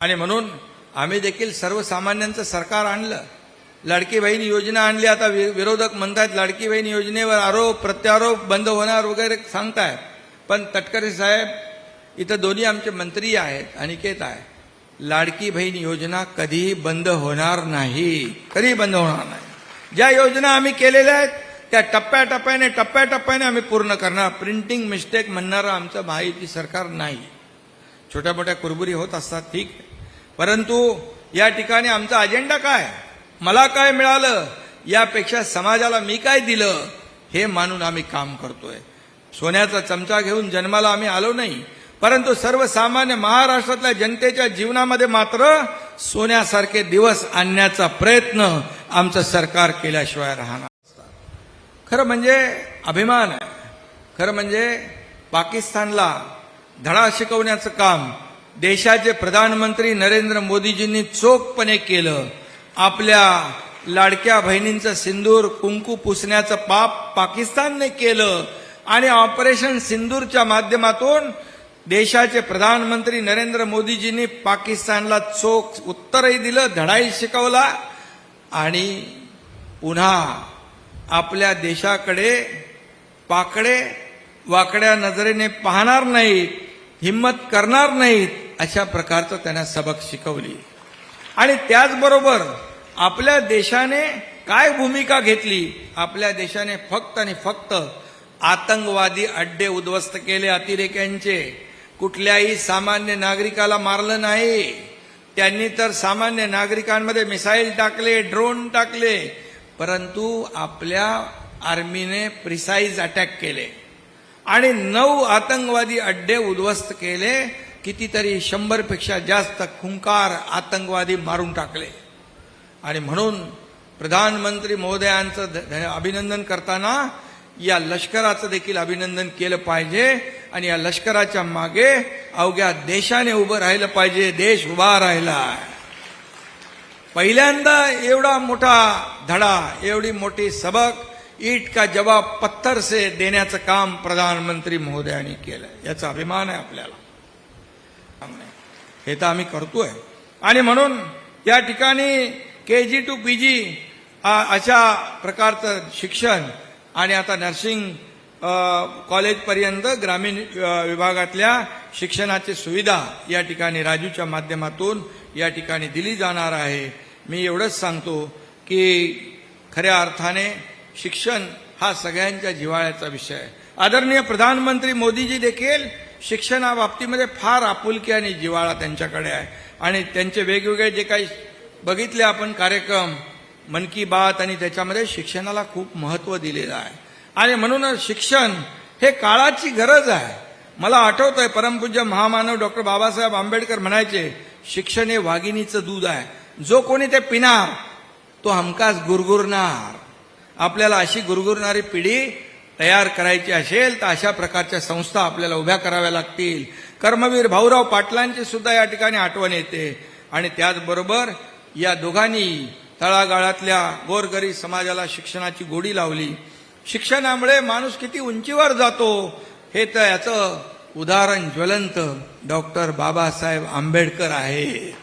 आणि म्हणून आम्ही देखील सर्वसामान्यांचं सरकार आणलं. लाडकी बहीण योजना आणली. आता वि- विरोधक म्हणतात लाडकी बहीण योजनेवर आरोप प्रत्यारोप बंद होणार वगैरे सांगतायत. पण तटकरे साहेब इथं दोन्ही आमचे मंत्री आहेत अनिकेत आहे. लाडकी बहीण योजना कधीही बंद होणार नाही. कधीही बंद होणार नाही. ज्या योजना आम्ही केलेल्या आहेत त्या टप्प्याटप्प्याने टप्प्याटप्प्याने आम्ही पूर्ण करणार. प्रिंटिंग मिस्टेक म्हणणारं आमचं महायुती सरकार नाही. छोट्या मोठ्या कुरबुरी होत असतात ठीक. आहे. परंतु या ठिकाणी आमचा अजेंडा काय? मला काय मिळालं? यापेक्षा समाजाला मी काय दिलं? हे मानून आम्ही काम करतोय. सोन्याचा चमचा घेऊन जन्माला आम्ही आलो नाही. परंतु सर्वसामान्य महाराष्ट्रातल्या जनतेच्या जीवनामध्ये मात्र सोन्यासारखे दिवस आणण्याचा प्रयत्न आमचं सरकार केल्याशिवाय राहणार खरं म्हणजे अभिमान आहे. खरं म्हणजे पाकिस्तानला धडा शिकवण्याचं काम देशाचे प्रधानमंत्री नरेंद्र मोदीजींनी चोखपणे केलं. आपल्या लाडक्या बहिणींचं सिंदूर कुंकू पुसण्याचं पाप पाकिस्तानने केलं. आणि ऑपरेशन सिंदूरच्या माध्यमातून देशाचे प्रधानमंत्री नरेंद्र मोदीजींनी पाकिस्तानला चोख उत्तरही दिलं धडाही शिकवला. आणि पुन्हा आपल्या देशाकडे पाकडे वाकड्या नजरेने पाहणार नाहीत हिंमत करणार नाहीत. अशा प्रकारचं त्यांना सबक शिकवली. आणि त्याचबरोबर आपल्या देशाने काय भूमिका घेतली? आपल्या देशाने फक्त आणि फक्त आतंकवादी अड्डे उद्ध्वस्त केले अतिरेक्यांचे. कुठल्याही सामान्य नागरिकाला मारलं नाही. त्यांनी तर सामान्य नागरिकांमध्ये मिसाईल टाकले ड्रोन टाकले. परंतु आपल्या आर्मीने प्रिसाईज अटॅक केले. आणि नऊ आतंकवादी अड्डे उद्ध्वस्त केले. कितीतरी शंभरपेक्षा जास्त खुंकार आतंकवादी मारून टाकले. आणि म्हणून प्रधानमंत्री महोदयांचं अभिनंदन करताना या लष्कराचं देखील अभिनंदन केलं पाहिजे आणि या लष्कराच्या मागे अवघ्या देशाने उभं राहिलं पाहिजे देश उभा राहिला आहे. पहिल्यांदा एवढा मोठा धडा एवढी मोठी सबक ईट का जवाब पत्थर से देण्याचं काम प्रधानमंत्री महोदयांनी केलं. याचा अभिमान आहे आपल्याला. हे तर आम्ही करतोय. आणि म्हणून या ठिकाणी के जी टू पी जी अशा प्रकारचं शिक्षण आणि आता नर्सिंग कॉलेजपर्यंत ग्रामीण विभागातल्या शिक्षणाची सुविधा या ठिकाणी राजूच्या माध्यमातून या ठिकाणी दिली जाणार आहे. मी एवढंच सांगतो की खऱ्या अर्थाने शिक्षण हा सगळ्यांच्या जिव्हाळ्याचा विषय आहे. आदरणीय प्रधानमंत्री मोदीजी देखील शिक्षणाबाबतीमध्ये फार आपुलकी आणि जिव्हाळा त्यांच्याकडे आहे. आणि त्यांचे वेगवेगळे जे काही बघितले आपण कार्यक्रम मन की बात आणि त्याच्यामध्ये शिक्षणाला खूप महत्त्व दिलेलं आहे. आणि म्हणूनच शिक्षण हे काळाची गरज आहे. मला आठवतंय परमपूज्य महामानव डॉक्टर बाबासाहेब आंबेडकर म्हणायचे शिक्षण हे वाघिणीचं दूध आहे. जो कोणी ते पिणार तो हमकास गुरगुरणार. आपल्याला अशी गुरगुरणारी पिढी तयार करायची असेल तर अशा प्रकारच्या संस्था आपल्याला उभ्या कराव्या लागतील. कर्मवीर भाऊराव पाटलांची सुद्धा या ठिकाणी आठवण येते. आणि त्याचबरोबर या दोघांनी तळागाळातल्या गोरगरीब समाजाला शिक्षणाची गोडी लावली. शिक्षणामुळे माणूस किती उंचीवर जातो हे तर याचं उदाहरण ज्वलंत डॉक्टर बाबासाहेब आंबेडकर आहे.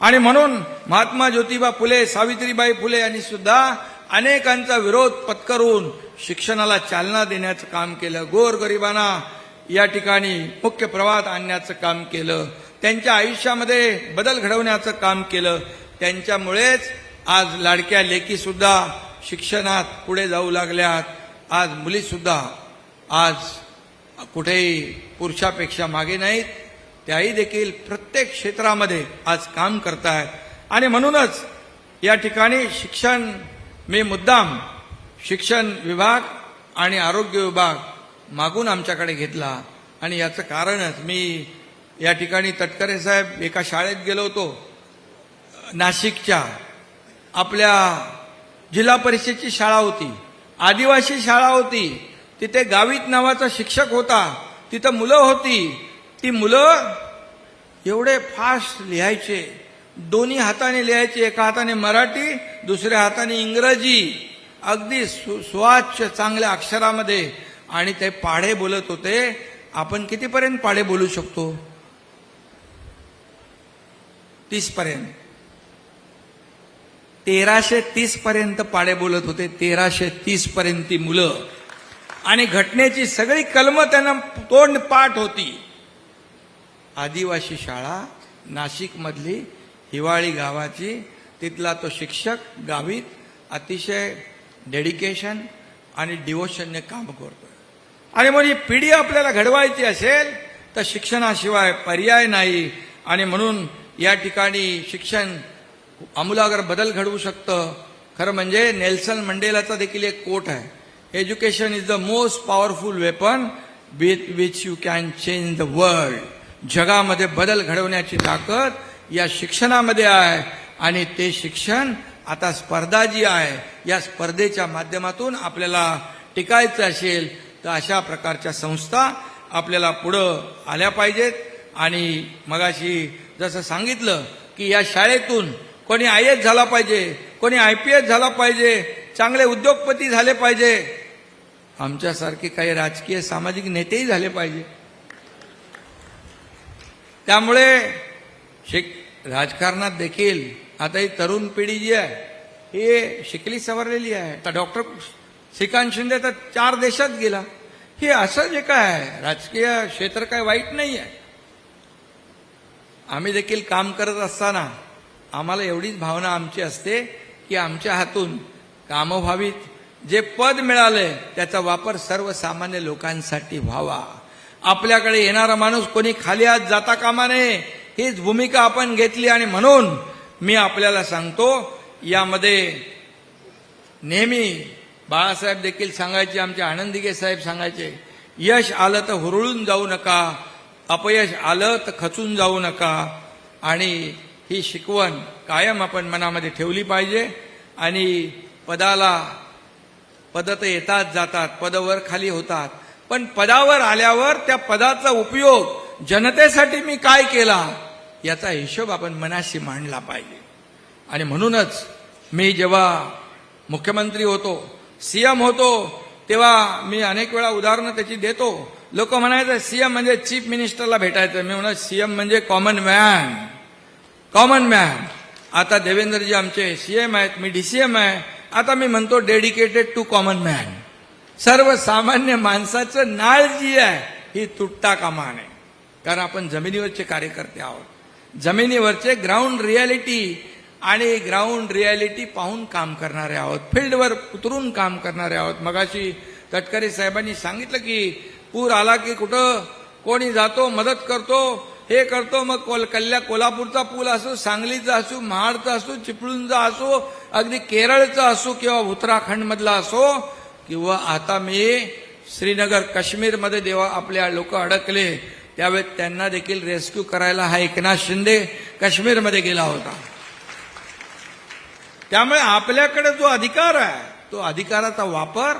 आणि म्हणून महात्मा ज्योतिबा फुले सावित्रीबाई फुले यांनी सुद्धा अनेकांचा विरोध पत्करून शिक्षणाला चालना देण्याचं काम केलं. गोरगरिबांना या ठिकाणी मुख्य प्रवाहात आणण्याचं काम केलं. त्यांच्या आयुष्यामध्ये बदल घडवण्याचं काम केलं. त्यांच्यामुळेच आज लाडक्या लेकीसुद्धा शिक्षणात पुढे जाऊ लागल्यात. आज मुलीसुद्धा आज कुठेही पुरुषापेक्षा मागे नाहीत. त्याही देखील प्रत्येक क्षेत्रामध्ये आज काम करतायत. आणि म्हणूनच या ठिकाणी शिक्षण मी मुद्दाम शिक्षण विभाग आणि आरोग्य विभाग मागून आमच्याकडे घेतला आणि याचं कारणच मी या ठिकाणी तटकरे साहेब एका शाळेत गेलो होतो नाशिकच्या. आपल्या जिल्हा परिषदेची शाळा होती आदिवासी शाळा होती. तिथे गावित नावाचा शिक्षक होता तिथं मुलं होती. ती मुलं एवढे फास्ट लिहायचे. दोन्ही हाताने लिहायचे एका हाताने मराठी दुसऱ्या हाताने इंग्रजी. अगदी सु स्वाच्छ चांगल्या अक्षरामध्ये. आणि ते पाढे बोलत होते. आपण कितीपर्यंत पाढे बोलू शकतो? तीसपर्यंत. तेराशे तीस पर्यंत बोलत होते. तेराशे तीस पर्यंत ती मुलं. आणि घटनेची सगळी कलम त्यांना तोंड पाठ होती. आदिवासी शाळा नाशिक मधली हिवाळी गावाची तिथला तो शिक्षक गावीत अतिशय डेडिकेशन आणि डिवोशनने काम करतो आणि मग ही पिढी आपल्याला घडवायची असेल तर शिक्षणाशिवाय पर्याय नाही. आणि म्हणून या ठिकाणी शिक्षण आमूलागर बदल घडवू शकतं. खरं म्हणजे नेल्सन मंडेलाचा देखील एक कोट आहे. Education is the most powerful weapon with which you can change the world जगामध्ये बदल घडवण्याची ताकद या शिक्षणामध्ये आहे आणि ते शिक्षण आता स्पर्धा जी आहे या स्पर्धेच्या माध्यमातून आपल्याला टिकायचं असेल तर अशा प्रकारच्या संस्था आपल्याला पुढं आल्या पाहिजेत. आणि मगाशी जसं सांगितलं की या शाळेतून कोणी आय एस झाला पाहिजे कोणी आय पी एस झाला पाहिजे चांगले उद्योगपती झाले पाहिजे आमच्यासारखे काही राजकीय सामाजिक नेतेही झाले पाहिजे. त्यामुळे शिक राजकारणात देखील आता ही तरुण पिढी जी आहे ही शिकली सवरलेली आहे. तर डॉक्टर श्रीकांत शिंदे तर चार देशात गेला. हे असं जे काय आहे राजकीय क्षेत्र काय वाईट नाही आहे आम्ही देखील काम करत असताना आम्हाला एवढीच भावना आमची असते की आमच्या हातून कामभावीत जे पद मिळाले त्याचा वापर सर्वसामान्य लोकांसाठी व्हावा. आपल्याकडे येणारा माणूस कोणी खाली आज जाता कामा नये. हीच भूमिका आपण घेतली आणि म्हणून मी आपल्याला सांगतो यामध्ये नेहमी बाळासाहेब देखील सांगायचे आमचे आनंदिगे साहेब सांगायचे यश आलं तर हुरळून जाऊ नका अपयश आलं तर खचून जाऊ नका आणि ही शिकवण कायम आपण मनामध्ये ठेवली पाहिजे आणि पदाला पद तर येतात जातात पदवर खाली होतात पण पदावर आल्यावर त्या पदाचा उपयोग जनतेसाठी मी काय केला? याचा हिशोब आपण मनाशी मांडला पाहिजे. आणि म्हणूनच मी जेव्हा मुख्यमंत्री होतो सीएम होतो तेव्हा मी अनेक वेळा उदाहरणं त्याची देतो. लोक म्हणायचं सीएम म्हणजे चीफ मिनिस्टरला भेटायचं. मी म्हणत सीएम म्हणजे कॉमन मॅन. Common man. आता देवेंद्रजी आमचे सीएम आहेत मी डीसीएम आहे. आता मी म्हणतो डेडिकेटेड टू कॉमन मॅन. सर्वसामान्य माणसाचं नाळ जी आहे ही तुटता कामा नये. कारण आपण जमिनीवरचे कार्यकर्ते आहोत. जमिनीवरचे ग्राउंड रियालिटी आणि ग्राउंड रियालिटी पाहून काम करणारे आहोत. फील्डवर उतरून काम करणारे आहोत. मगाशी तटकरे साहेबांनी सांगितलं की पूर आला की कुठं? कोणी जातो मदत करतो हे करतो मग कोल कल्ल्या कोल्हापूरचा पूल असो सांगलीचा असो महाडचा असो चिपळूणचा असो अगदी केरळचा असो किंवा उत्तराखंडमधला असो किंवा आता मी श्रीनगर काश्मीरमध्ये देवा आपल्या लोक अडकले त्यावेळेस त्यांना देखील रेस्क्यू करायला हा एकनाथ शिंदे काश्मीरमध्ये गेला होता. त्यामुळे आपल्याकडे जो अधिकार आहे तो अधिकाराचा वापर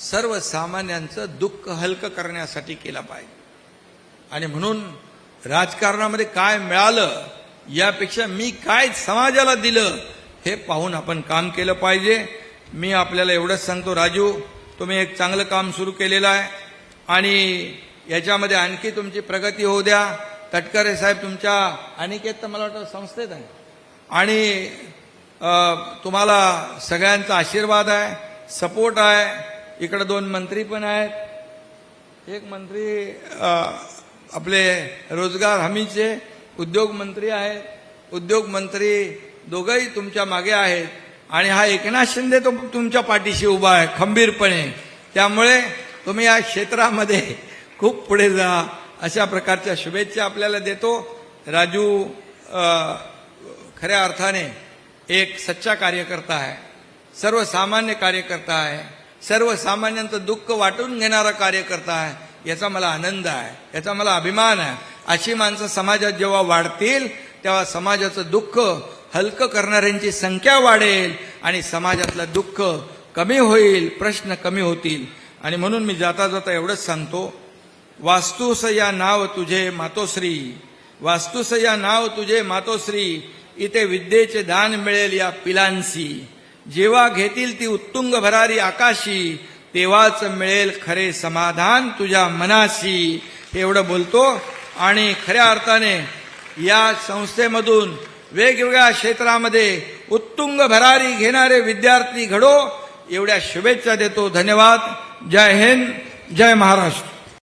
सर्वसामान्यांचं दुःख हलकं करण्यासाठी केला पाहिजे. आणि म्हणून राजकारणामध्ये काय मिळालं यापेक्षा मी काय समाजाला दिलं हे पाहून आपण काम केलं पाहिजे. मी आपल्याला एवढंच सांगतो राजू तुम्ही एक चांगलं काम सुरू केलेलं आहे. आणि याच्यामध्ये आणखी तुमची प्रगती होऊ द्या. तटकरे साहेब तुमच्या अनिकेत तर मला वाटतं संस्थेत आहे आणि तुम्हाला सगळ्यांचा आशीर्वाद आहे सपोर्ट आहे. इकडे दोन मंत्री पण आहेत. एक मंत्री आपले रोजगार हमीचे उद्योग मंत्री आहेत. उद्योग मंत्री दोघंही तुमच्या मागे आहेत. आणि हा एकनाथ शिंदे तो तुमच्या पाठीशी उभा आहे खंबीरपणे. त्यामुळे तुम्ही या क्षेत्रामध्ये खूप पुढे जा अशा प्रकारच्या शुभेच्छा आपल्याला देतो. राजू खऱ्या अर्थाने एक सच्चा कार्यकर्ता आहे सर्वसामान्य कार्यकर्ता आहे सर्वसामान्यांचं दुःख वाटून घेणारा कार्यकर्ता आहे याचा मला आनंद आहे याचा मला अभिमान आहे. अशी माणसं समाजात जेव्हा वाढतील तेव्हा समाजाचं दुःख हलकं करणाऱ्यांची संख्या वाढेल आणि समाजातलं दुःख कमी होईल प्रश्न कमी होतील. आणि म्हणून मी जाता जाता एवढंच सांगतो वास्तुस या नाव तुझे मातोश्री. वास्तुस या नाव तुझे मातोश्री. इथे विद्येचे दान मिळेल या पिलांसी जेव्हा घेतील ती उत्तुंग भरारी आकाशी तेव्हाच मिळेल खरे समाधान तुझ्या मनाशी. एवढं बोलतो आणि खऱ्या अर्थाने या संस्थेमधून वेगवेगळ्या क्षेत्रामध्ये उत्तुंग भरारी घेणारे विद्यार्थी घडो एवढ्या शुभेच्छा देतो. धन्यवाद. जय हिंद. जय महाराष्ट्र.